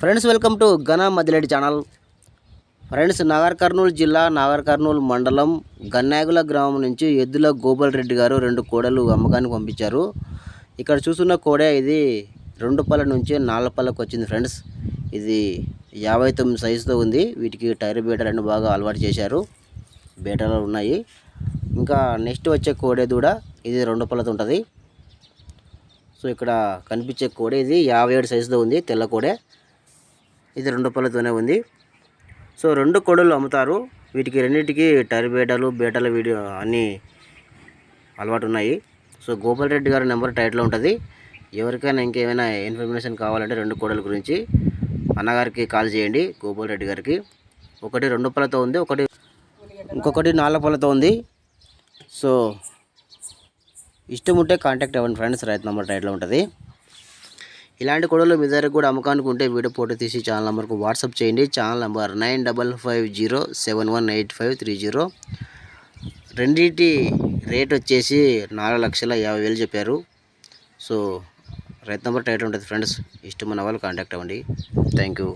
Friends welcome to ఘన మదిలేడి channel. Friends Nagar Kurnool జిల్లా నాగర్ కర్నూలు మండలం గన్నాగుల గ్రామం నుంచి ఎద్దుల గోపాల్ రెడ్డి గారు రెండు కోడలు అమ్మకానికి పంపించారు. ఇక్కడ చూస్తున్న కోడే ఇది రెండు పళ్ళ నుంచి నాలుగు పళ్ళకు వచ్చింది ఫ్రెండ్స్. ఇది యాభై తొమ్మిది సైజుతో ఉంది. వీటికి టైర్ బీటలు అన్ని బాగా అలవాటు చేశారు. బీటలు ఉన్నాయి. ఇంకా నెక్స్ట్ వచ్చే కోడే దూడ ఇది రెండు పళ్ళతో ఉంటుంది. సో ఇక్కడ కనిపించే కోడే ఇది యాభై ఏడు సైజుతో ఉంది తెల్ల కోడే. ఇది రెండు పళ్ళతోనే ఉంది. సో రెండు కోడలు అమ్ముతారు. వీటికి రెండింటికి టైర్ బీటలు బేటలు వీడియో అన్నీ అలవాటు ఉన్నాయి సో గోపాల్ రెడ్డి గారి నెంబర్ టైట్లో ఉంటుంది. ఎవరికైనా ఇంకేమైనా ఇన్ఫర్మేషన్ కావాలంటే రెండు కోడల గురించి అన్నగారికి కాల్ చేయండి గోపాల్ రెడ్డి గారికి. ఒకటి రెండు పళ్ళతో ఉంది ఒకటి ఇంకొకటి నాలుగు పళ్ళతో ఉంది. సో ఇష్టం ఉంటే కాంటాక్ట్ అవ్వండి ఫ్రెండ్స్ రైతు నెంబర్ టైట్లో ఉంటుంది. ఇలాంటి కొడవలు మీ దగ్గర కూడా అమ్మకానికి ఉంటే వీడియో ఫోటో తీసి ఛానల్ నెంబర్కు వాట్సాప్ చేయండి. Channel number nine double five zero seven one eight five three zero రెండింటి రేట్ వచ్చేసి నాలుగు లక్షల యాభై వేలు చెప్పారు. సో రైతు నెంబర్ టైట్ ఉంటుంది ఫ్రెండ్స్ ఇష్టమైన వాళ్ళు కాంటాక్ట్ అవ్వండి. Thank you